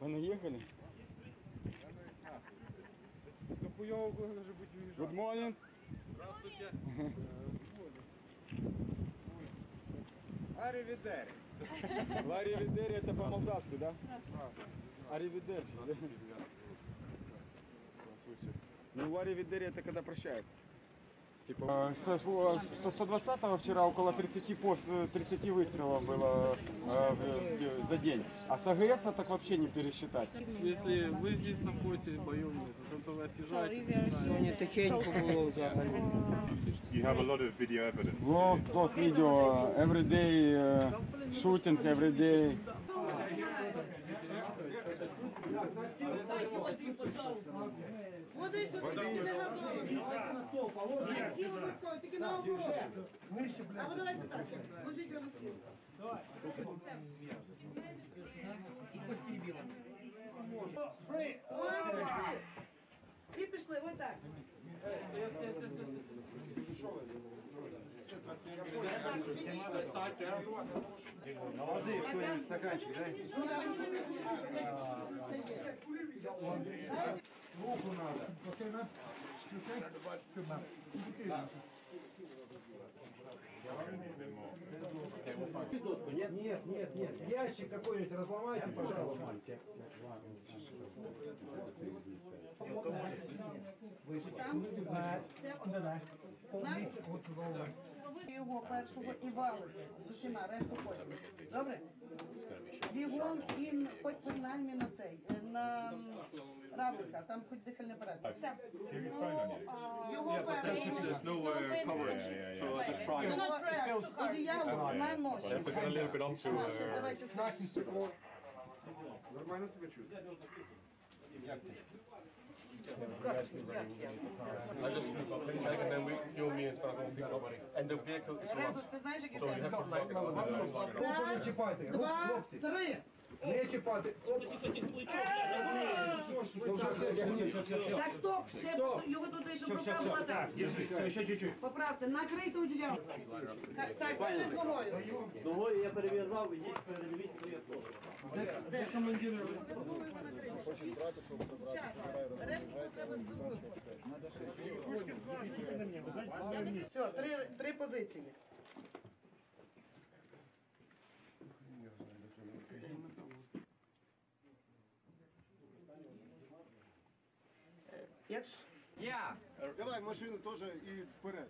Понаехали? Да хуёво было же быть уезжать. Good morning. Здравствуйте. Аривидери. Ларри Видери это по-молдавски, да? Аривидерчи, да? Ну, Ларри Видери это когда прощается. Типа, со, со 120 вчера около 30, пост, 30 выстрелов было э, в- за день. А с АГС так вообще не пересчитать. Если ви здесь знаходитесь, бойов нет, то ви от'їжджаєте. Сьогодні тихенько було взагалі. You have a lot of video evidence. Lot, lot video, every day uh, shooting, every day. Води сюди, тільки не газовано. Всі обов'язково, тільки на оборону. А ви давайте так, ложіть його на стіл. Ой, Всі пішли, отак. Воды кто-нибудь стаканчик. Ну, да, ну, ну, ну, Руку надо. Нет, нет, нет, нет. Ящик какой-нибудь разломайте, пожалуйста. Його першого і валити з усіма, решту потім. Добре? Бігом і хоч принаймні на цей, е, на равлика, там хоч дихальний апарат. Його першого. no uh, coverage, so I just try. Його одіяло на ноші. a little bit onto, Ноші, давайте. Нормально себя чувствуешь? I just and then we, you and me and Frank will pick it up. And the vehicle is Резус, ти знаєш, як so you have to lock it up. Руку не чіпайте. Руку, Два, хлопці. три. Не чіпати. Оп. Так, стоп, ще його туди, щоб поправила так. Ще чуть-чуть. Поправте, накрийте одіяло. Так, Так, дайте з ногою. Ногою я перев'язав, ідіть передивіть своє авто. Все, три, три позиції. Е, Як Давай машину тоже и вперед.